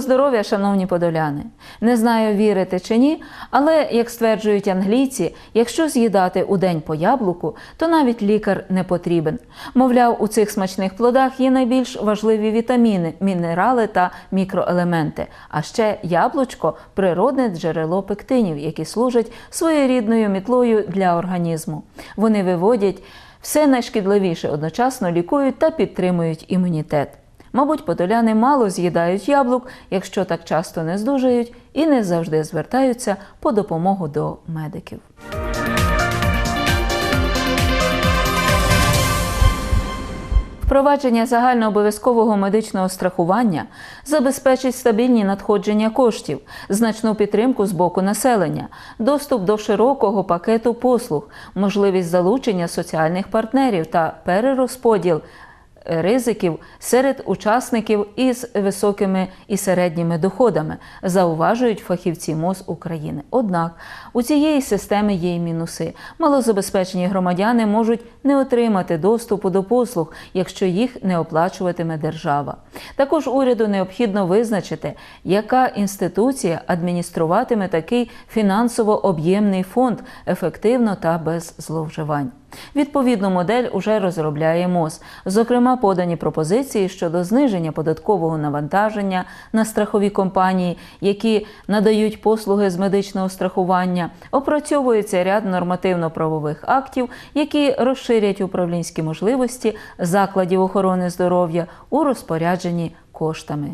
Здоров'я, шановні подоляни! Не знаю, вірите чи ні, але як стверджують англійці, якщо з'їдати у день по яблуку, то навіть лікар не потрібен. Мовляв, у цих смачних плодах є найбільш важливі вітаміни, мінерали та мікроелементи. А ще яблучко природне джерело пектинів, які служать своєрідною мітлою для організму. Вони виводять все найшкідливіше одночасно лікують та підтримують імунітет. Мабуть, подоляни мало з'їдають яблук, якщо так часто не здужають і не завжди звертаються по допомогу до медиків. Впровадження загальнообов'язкового медичного страхування забезпечить стабільні надходження коштів, значну підтримку з боку населення, доступ до широкого пакету послуг, можливість залучення соціальних партнерів та перерозподіл ризиків серед учасників із високими і середніми доходами, зауважують фахівці МОЗ України. Однак у цієї системи є й мінуси. Малозабезпечені громадяни можуть не отримати доступу до послуг, якщо їх не оплачуватиме держава. Також уряду необхідно визначити, яка інституція адмініструватиме такий фінансово об'ємний фонд ефективно та без зловживань. Відповідну модель уже розробляє МОЗ. Зокрема, подані пропозиції щодо зниження податкового навантаження на страхові компанії, які надають послуги з медичного страхування. Опрацьовується ряд нормативно-правових актів, які розширять управлінські можливості закладів охорони здоров'я у розпорядженні коштами.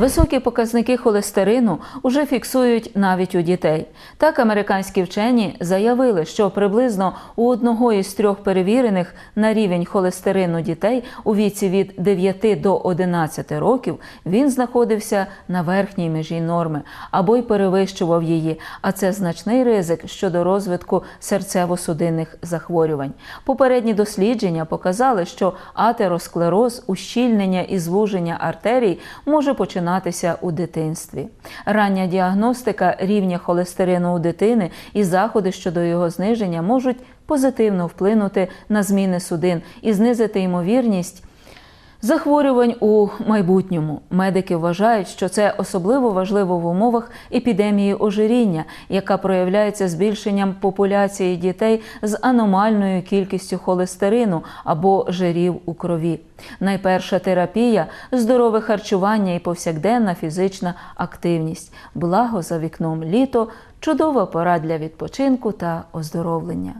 Високі показники холестерину уже фіксують навіть у дітей. Так, американські вчені заявили, що приблизно у одного із трьох перевірених на рівень холестерину дітей у віці від 9 до 11 років він знаходився на верхній межі норми або й перевищував її. А це значний ризик щодо розвитку серцево-судинних захворювань. Попередні дослідження показали, що атеросклероз, ущільнення і звуження артерій може починатися у дитинстві. Рання діагностика рівня холестерину у дитини і заходи щодо його зниження можуть позитивно вплинути на зміни судин і знизити ймовірність. Захворювань у майбутньому медики вважають, що це особливо важливо в умовах епідемії ожиріння, яка проявляється збільшенням популяції дітей з аномальною кількістю холестерину або жирів у крові. Найперша терапія здорове харчування і повсякденна фізична активність. Благо за вікном літо чудова пора для відпочинку та оздоровлення.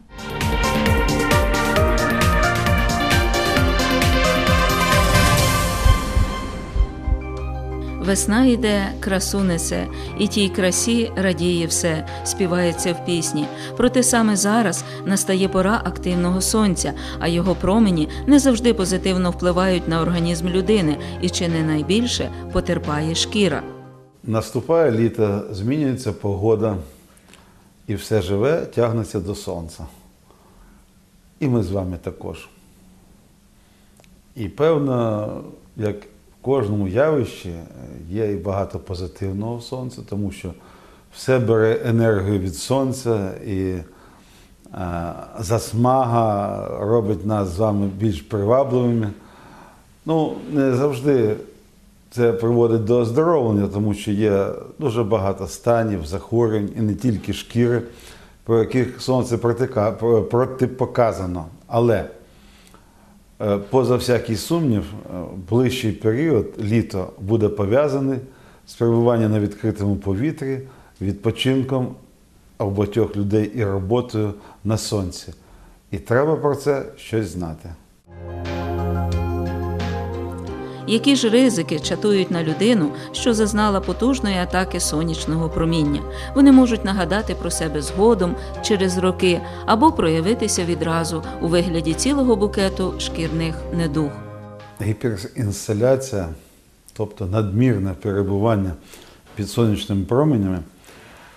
Весна йде, красу несе, і тій красі радіє все, співається в пісні. Проте саме зараз настає пора активного сонця, а його промені не завжди позитивно впливають на організм людини і чи не найбільше потерпає шкіра. Наступає літо, змінюється погода, і все живе тягнеться до сонця. І ми з вами також. І певно, як в кожному явищі є і багато позитивного сонця, тому що все бере енергію від сонця і е, засмага робить нас з вами більш привабливими. Ну, не завжди це приводить до оздоровлення, тому що є дуже багато станів, захворювань і не тільки шкіри, про яких сонце протипоказано. Але е, поза всякий сумнів, е, ближчий період, літо, буде пов'язаний з перебуванням на відкритому повітрі, відпочинком багатьох людей і роботою на сонці. І треба про це щось знати. Які ж ризики чатують на людину, що зазнала потужної атаки сонячного проміння? Вони можуть нагадати про себе згодом через роки або проявитися відразу у вигляді цілого букету шкірних недуг. Гіперінсталяція, тобто надмірне перебування під сонячними променями,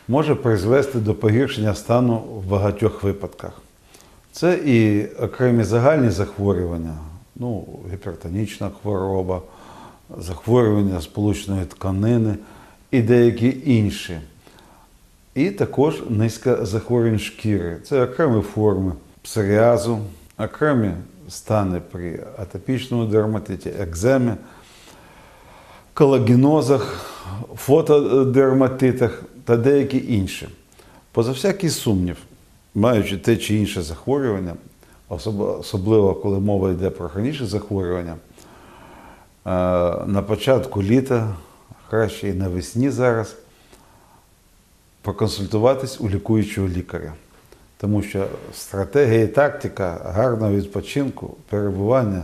може призвести до погіршення стану в багатьох випадках. Це і окремі загальні захворювання, ну, гіпертонічна хвороба, захворювання сполучної тканини і деякі інші. І також низка захворювань шкіри. Це окремі форми псоріазу, окремі стани при атопічному дерматиті, екземі, колагенозах, фотодерматитах та деякі інші. Поза всякий сумнів, маючи те чи інше захворювання, особливо коли мова йде про хронічні захворювання, е, на початку літа, краще і навесні зараз, проконсультуватись у лікуючого лікаря. Тому що стратегія і тактика гарного відпочинку, перебування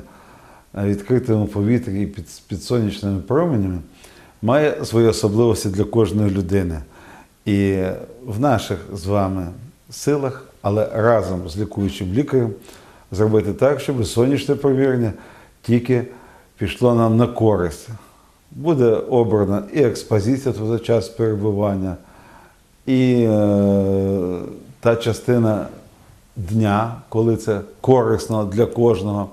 на відкритому повітрі і під, під сонячними променями має свої особливості для кожної людини. І в наших з вами силах, але разом з лікуючим лікарем, зробити так, щоб сонячне провірення тільки пішло нам на користь. Буде обрана і експозиція за час перебування, і е, та частина дня, коли це корисно для кожного.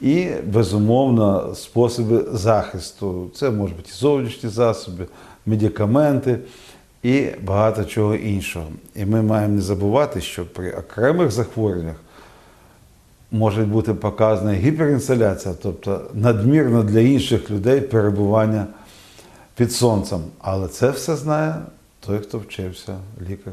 І, безумовно, способи захисту. Це можуть бути зовнішні засоби, медикаменти і багато чого іншого. І ми маємо не забувати, що при окремих захворюваннях може бути показана гіперінсоляція, тобто надмірно для інших людей перебування під сонцем. Але це все знає той, хто вчився, лікар.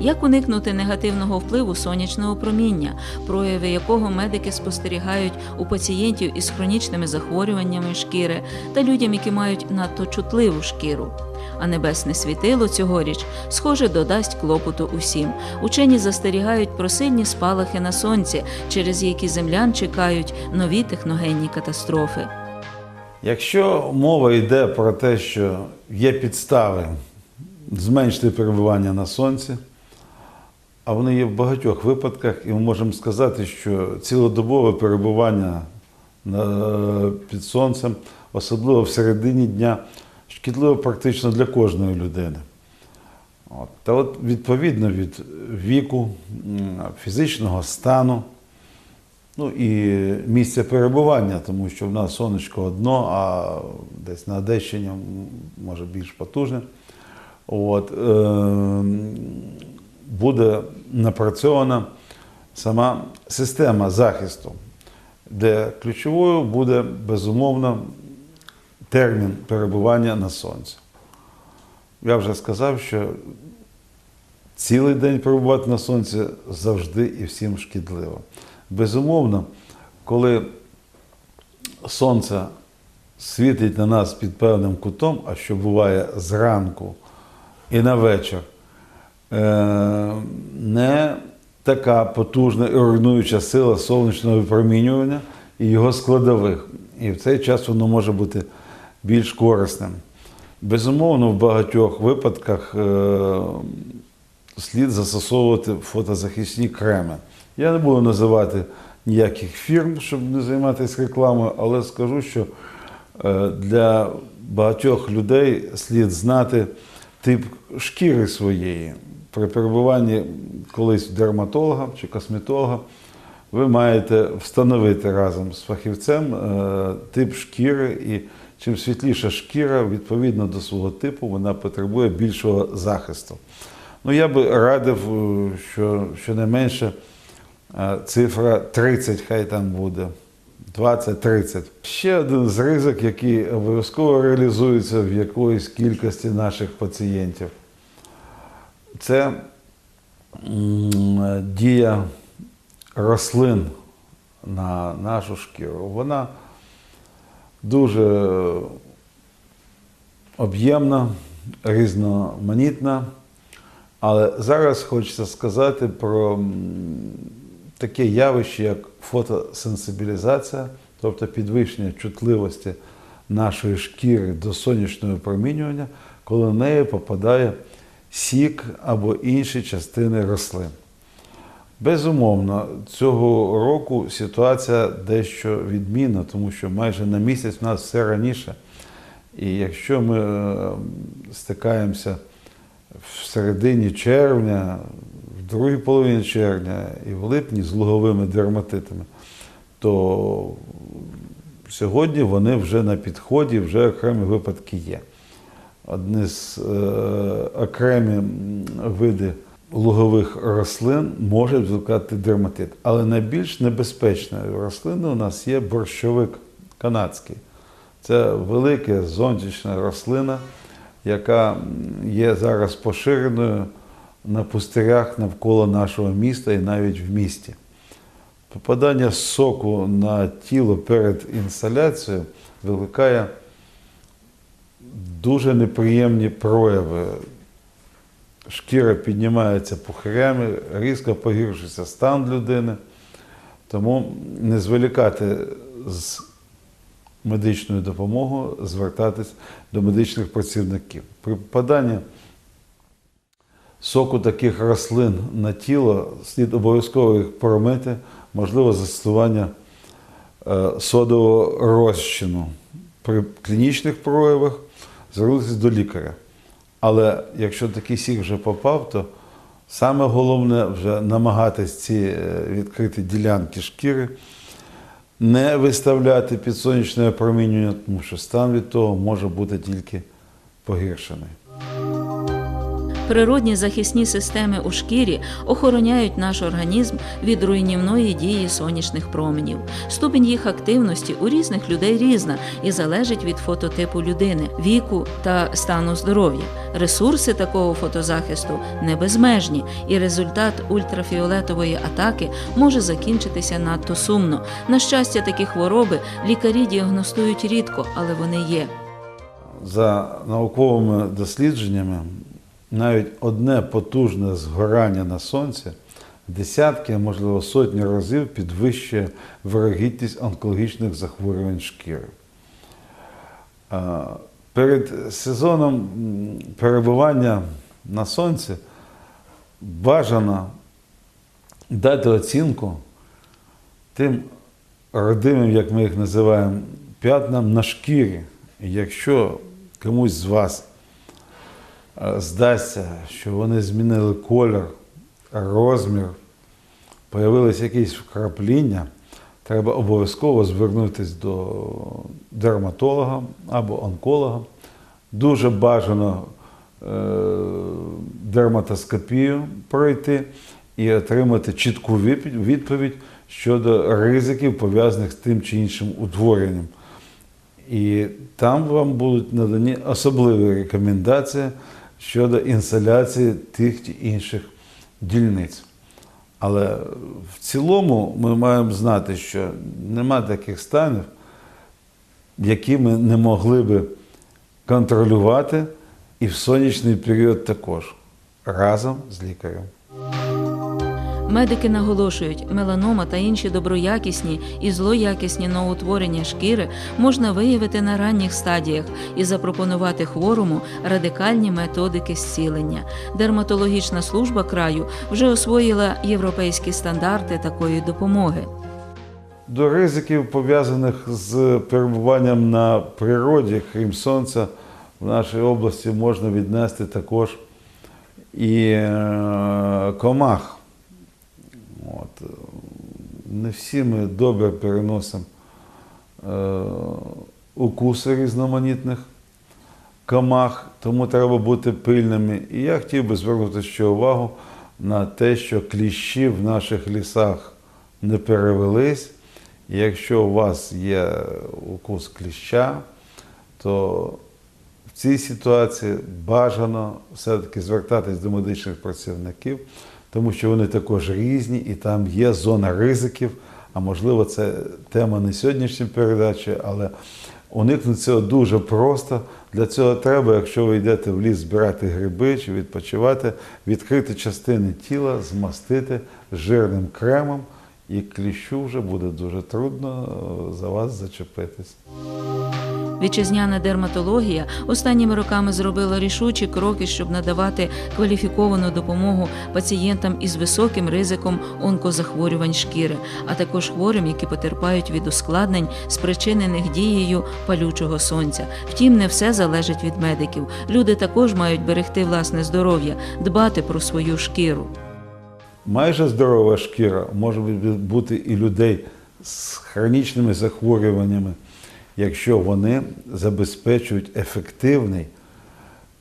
Як уникнути негативного впливу сонячного проміння, прояви якого медики спостерігають у пацієнтів із хронічними захворюваннями шкіри та людям, які мають надто чутливу шкіру? А небесне світило цьогоріч, схоже, додасть клопоту усім. Учені застерігають про сильні спалахи на сонці, через які землян чекають нові техногенні катастрофи. Якщо мова йде про те, що є підстави зменшити перебування на сонці, а вони є в багатьох випадках, і ми можемо сказати, що цілодобове перебування під сонцем, особливо в середині дня, шкідливо практично для кожної людини. От. Та от відповідно від віку, фізичного стану, Ну і місце перебування, тому що в нас сонечко одно, а десь на Одещині може більш потужне. От, е, буде напрацьована сама система захисту, де ключовою буде безумовно термін перебування на сонці. Я вже сказав, що цілий день перебувати на сонці завжди і всім шкідливо. Безумовно, коли сонце світить на нас під певним кутом, а що буває зранку і на вечір, е, не така потужна і руйнуюча сила сонячного випромінювання і його складових. І в цей час воно може бути більш корисним. Безумовно, в багатьох випадках е, слід застосовувати фотозахисні креми. Я не буду називати ніяких фірм, щоб не займатися рекламою, але скажу, що е, для багатьох людей слід знати тип шкіри своєї. При перебуванні колись дерматолога чи косметолога ви маєте встановити разом з фахівцем е, тип шкіри, і чим світліша шкіра, відповідно до свого типу, вона потребує більшого захисту. Ну, я би радив, е, що щонайменше е, цифра 30 хай там буде. 20-30. Ще один з ризик, який обов'язково реалізується в якоїсь кількості наших пацієнтів. Це дія рослин на нашу шкіру. Вона дуже об'ємна, різноманітна. Але зараз хочеться сказати про таке явище, як фотосенсибілізація, тобто підвищення чутливості нашої шкіри до сонячного випромінювання, коли в неї попадає сік або інші частини рослин. Безумовно, цього року ситуація дещо відмінна, тому що майже на місяць в нас все раніше. І якщо ми е, стикаємося в середині червня, в другій половині червня і в липні з луговими дерматитами, то сьогодні вони вже на підході, вже окремі випадки є. Одні з е, окремі види лугових рослин може викликати дерматит. Але найбільш небезпечною рослиною у нас є борщовик канадський. Це велика зонтична рослина, яка є зараз поширеною на пустирях навколо нашого міста і навіть в місті. Попадання соку на тіло перед інсталяцією викликає дуже неприємні прояви. Шкіра піднімається пухирями, різко погіршується стан людини. Тому не зволікати з медичною допомогою, звертатись до медичних працівників. При попаданні соку таких рослин на тіло слід обов'язково їх промити, можливо, застосування е, содового розчину. При клінічних проявах звернутися до лікаря. Але якщо такий сік вже попав, то саме головне вже намагатись ці е, відкриті ділянки шкіри не виставляти під сонячне опромінювання, тому що стан від того може бути тільки погіршений. Природні захисні системи у шкірі охороняють наш організм від руйнівної дії сонячних променів. Ступінь їх активності у різних людей різна і залежить від фототипу людини, віку та стану здоров'я. Ресурси такого фотозахисту не безмежні, і результат ультрафіолетової атаки може закінчитися надто сумно. На щастя, такі хвороби лікарі діагностують рідко, але вони є. За науковими дослідженнями, навіть одне потужне згорання на сонці десятки, а можливо сотні разів підвищує вирогідність онкологічних захворювань шкіри. Перед сезоном перебування на сонці бажано дати оцінку тим родимим, як ми їх називаємо, п'ятнам на шкірі. Якщо комусь з вас здасться, що вони змінили колір, розмір, появились якісь вкрапління, треба обов'язково звернутися до дерматолога або онколога. Дуже бажано е, дерматоскопію пройти і отримати чітку відповідь щодо ризиків, пов'язаних з тим чи іншим утворенням. І там вам будуть надані особливі рекомендації щодо інсоляції тих чи інших дільниць. Але в цілому ми маємо знати, що нема таких станів, які ми не могли би контролювати і в сонячний період також разом з лікарем. Медики наголошують, меланома та інші доброякісні і злоякісні новоутворення шкіри можна виявити на ранніх стадіях і запропонувати хворому радикальні методики зцілення. Дерматологічна служба краю вже освоїла європейські стандарти такої допомоги. До ризиків, пов'язаних з перебуванням на природі, крім сонця, в нашій області можна віднести також і е, комах. От. Не всі ми добре переносимо е, укуси різноманітних комах, тому треба бути пильними. І я хотів би звернути ще увагу на те, що кліщі в наших лісах не перевелись. Якщо у вас є укус кліща, то в цій ситуації бажано все-таки звертатись до медичних працівників, тому що вони також різні і там є зона ризиків. А можливо, це тема не сьогоднішньої передачі, але уникнути цього дуже просто. Для цього треба, якщо ви йдете в ліс збирати гриби чи відпочивати, відкрити частини тіла, змастити жирним кремом, і кліщу вже буде дуже трудно е, за вас зачепитись. Вітчизняна дерматологія останніми роками зробила рішучі кроки, щоб надавати кваліфіковану допомогу пацієнтам із високим ризиком онкозахворювань шкіри, а також хворим, які потерпають від ускладнень, спричинених дією палючого сонця. Втім, не все залежить від медиків. Люди також мають берегти власне здоров'я, дбати про свою шкіру. Майже здорова шкіра може бути і людей з хронічними захворюваннями, якщо вони забезпечують ефективний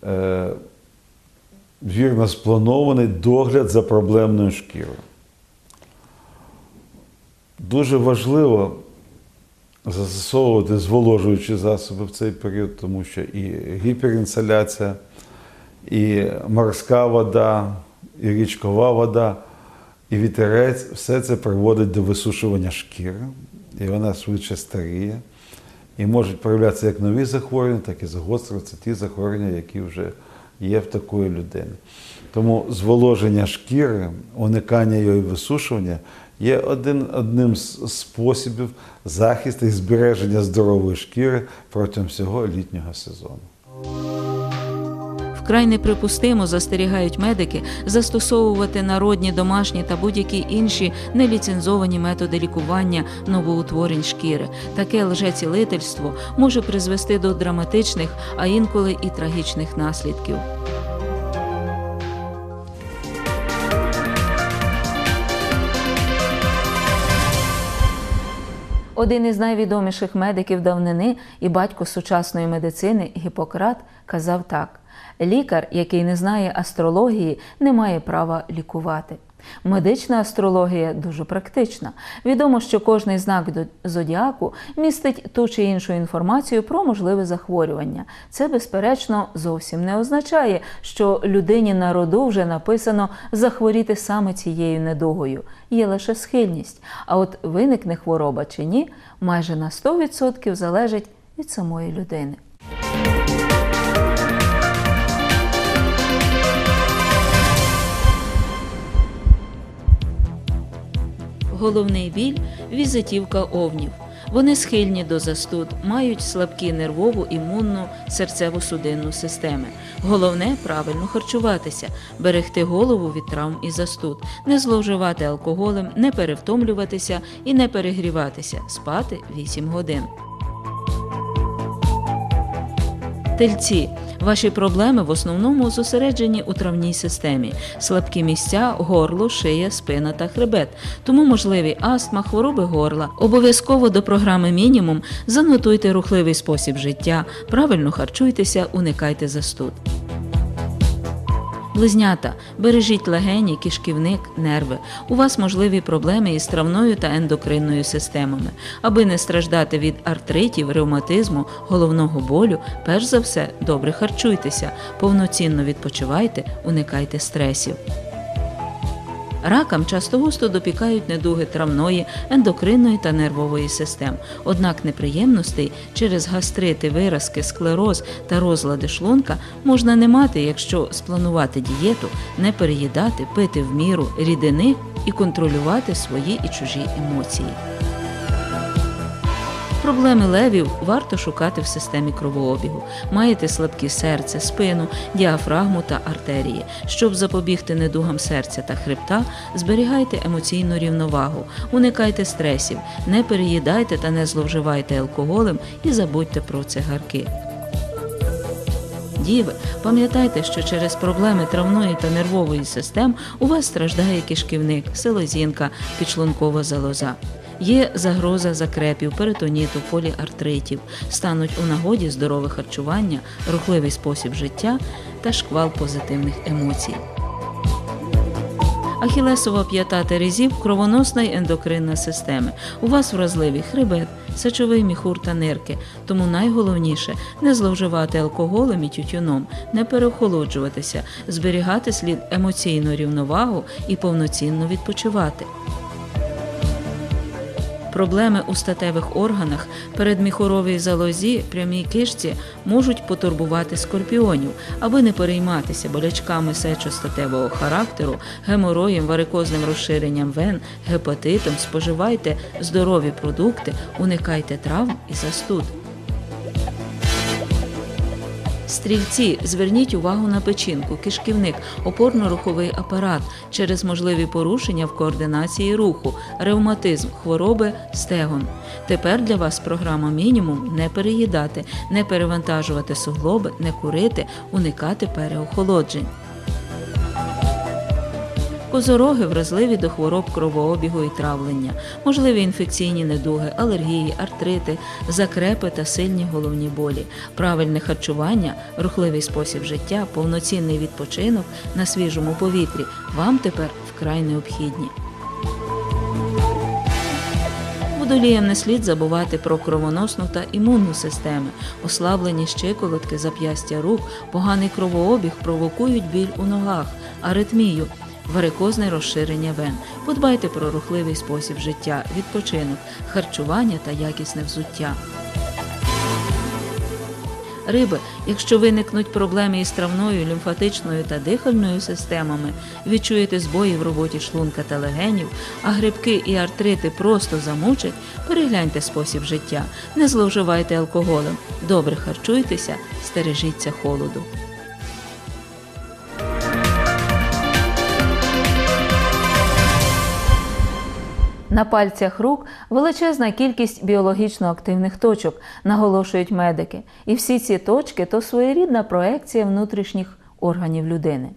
е, вірно спланований догляд за проблемною шкірою. Дуже важливо застосовувати зволожуючі засоби в цей період, тому що і гіперінсоляція, і морська вода, і річкова вода, і вітерець все це приводить до висушування шкіри, і вона швидше старіє. І можуть проявлятися як нові захворювання, так і загострюються ті захворювання, які вже є в такої людини. Тому зволоження шкіри, уникання її висушування є один, одним з способів захисту і збереження здорової шкіри протягом всього літнього сезону. Вкрай неприпустимо застерігають медики застосовувати народні, домашні та будь-які інші неліцензовані методи лікування новоутворень шкіри. Таке лжецілительство може призвести до драматичних, а інколи і трагічних наслідків. Один із найвідоміших медиків давнини і батько сучасної медицини Гіппократ казав так: лікар, який не знає астрології, не має права лікувати. Медична астрологія дуже практична. Відомо, що кожний знак зодіаку містить ту чи іншу інформацію про можливе захворювання. Це, безперечно, зовсім не означає, що людині на роду вже написано захворіти саме цією недугою. Є лише схильність. А от виникне хвороба чи ні, майже на 100% залежить від самої людини. Головний біль візитівка овнів. Вони схильні до застуд, мають слабкі нервову, імунну, серцево-судинну системи. Головне правильно харчуватися, берегти голову від травм і застуд, не зловживати алкоголем, не перевтомлюватися і не перегріватися, спати 8 годин. Тельці. Ваші проблеми в основному зосереджені у травній системі, слабкі місця, горло, шия, спина та хребет. Тому можливі астма, хвороби горла. Обов'язково до програми мінімум занотуйте рухливий спосіб життя, правильно харчуйтеся, уникайте застуд. Близнята, бережіть легені, кишківник, нерви. У вас можливі проблеми із травною та ендокринною системами. Аби не страждати від артритів, ревматизму, головного болю, перш за все, добре харчуйтеся, повноцінно відпочивайте, уникайте стресів. Ракам часто густо допікають недуги травної, ендокринної та нервової систем. Однак неприємностей через гастрити, виразки, склероз та розлади шлунка можна не мати, якщо спланувати дієту, не переїдати, пити в міру рідини і контролювати свої і чужі емоції. Проблеми левів варто шукати в системі кровообігу. Маєте слабкі серце, спину, діафрагму та артерії. Щоб запобігти недугам серця та хребта, зберігайте емоційну рівновагу, уникайте стресів, не переїдайте та не зловживайте алкоголем і забудьте про цигарки. Діви, пам'ятайте, що через проблеми травної та нервової систем у вас страждає кишківник, селезінка, підшлункова залоза. Є загроза закрепів, перитоніту, поліартритів, стануть у нагоді здорове харчування, рухливий спосіб життя та шквал позитивних емоцій. Ахілесова п'ята терезів кровоносна й ендокринна системи. У вас вразливі хребет, сечовий міхур та нирки. Тому найголовніше не зловживати алкоголем і тютюном, не переохолоджуватися, зберігати слід емоційну рівновагу і повноцінно відпочивати. Проблеми у статевих органах, передміхоровій залозі, прямій кишці можуть потурбувати скорпіонів, аби не перейматися болячками сечостатевого характеру, гемороєм, варикозним розширенням вен, гепатитом, споживайте здорові продукти, уникайте травм і застуд. Стрільці, зверніть увагу на печінку, кишківник, опорно-руховий апарат через можливі порушення в координації руху, ревматизм, хвороби, стегон. Тепер для вас програма мінімум не переїдати, не перевантажувати суглоби, не курити, уникати переохолоджень. Козороги вразливі до хвороб кровообігу і травлення, можливі інфекційні недуги, алергії, артрити, закрепи та сильні головні болі, правильне харчування, рухливий спосіб життя, повноцінний відпочинок на свіжому повітрі вам тепер вкрай необхідні. Водоліям не слід забувати про кровоносну та імунну системи. Ослаблені щиколотки, зап'ястя рук, поганий кровообіг провокують біль у ногах, аритмію, варикозне розширення вен. Подбайте про рухливий спосіб життя, відпочинок, харчування та якісне взуття. Риби, якщо виникнуть проблеми із травною, лімфатичною та дихальною системами, відчуєте збої в роботі шлунка та легенів, а грибки і артрити просто замучать, перегляньте спосіб життя, не зловживайте алкоголем, добре харчуйтеся, стережіться холоду. На пальцях рук величезна кількість біологічно активних точок, наголошують медики. І всі ці точки то своєрідна проекція внутрішніх органів людини.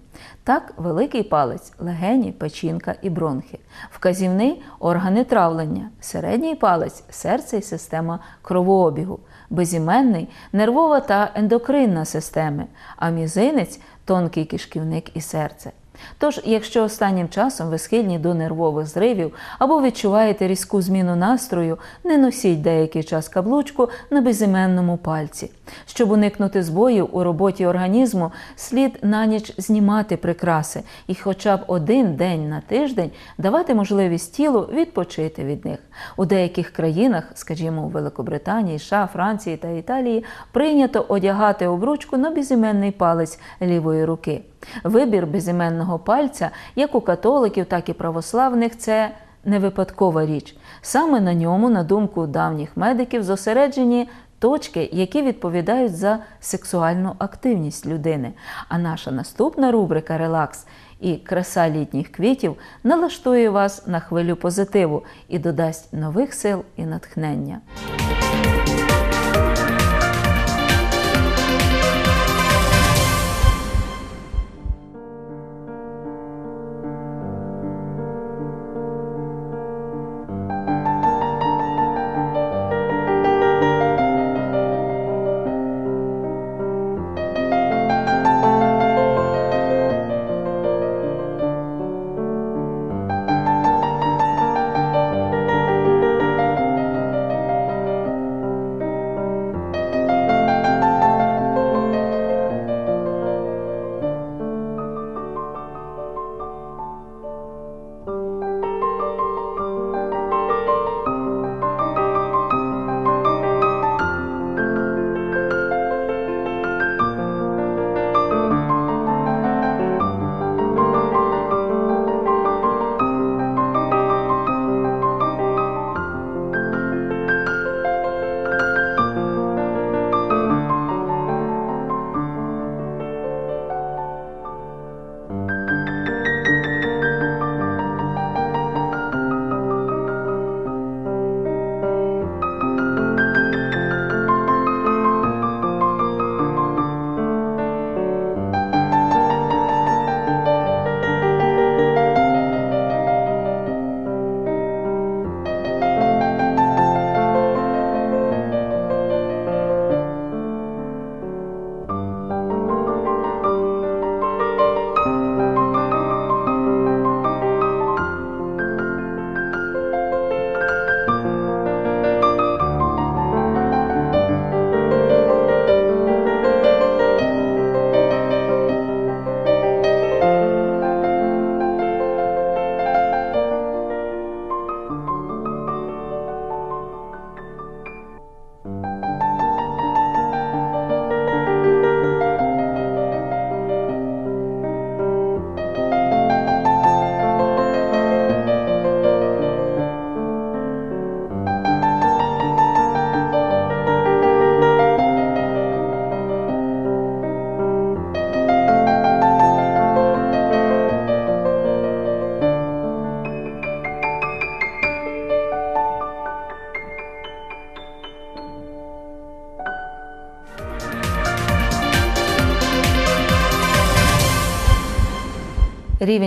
Так, великий палець легені, печінка і бронхи, вказівний органи травлення, середній палець серце і система кровообігу, безіменний нервова та ендокринна системи, а мізинець тонкий кишківник і серце. Тож, якщо останнім часом ви схильні до нервових зривів або відчуваєте різку зміну настрою, не носіть деякий час каблучку на безіменному пальці. Щоб уникнути збоїв у роботі організму, слід на ніч знімати прикраси і хоча б один день на тиждень давати можливість тілу відпочити від них. У деяких країнах, скажімо, у Великобританії, США, Франції та Італії, прийнято одягати обручку на безіменний палець лівої руки. Вибір безіменного пальця, як у католиків, так і православних, це не випадкова річ. Саме на ньому, на думку давніх медиків, зосереджені точки, які відповідають за сексуальну активність людини. А наша наступна рубрика Релакс і краса літніх квітів налаштує вас на хвилю позитиву і додасть нових сил і натхнення.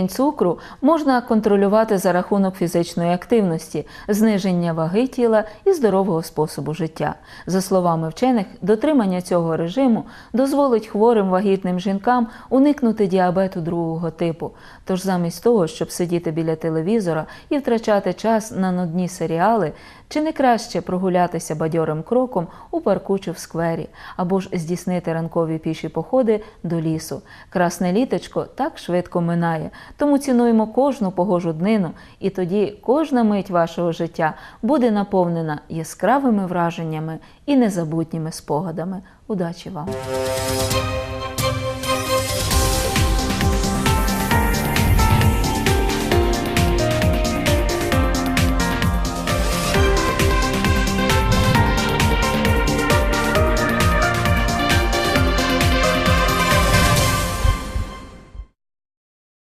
Рівень цукру можна контролювати за рахунок фізичної активності, зниження ваги тіла і здорового способу життя. За словами вчених, дотримання цього режиму дозволить хворим вагітним жінкам уникнути діабету другого типу. Тож замість того, щоб сидіти біля телевізора і втрачати час на нудні серіали, чи не краще прогулятися бадьорим кроком у парку чи в сквері, або ж здійснити ранкові піші походи до лісу. Красне літочко так швидко минає, тому цінуємо кожну погожу днину, і тоді кожна мить вашого життя буде наповнена яскравими враженнями і незабутніми спогадами. Удачі вам!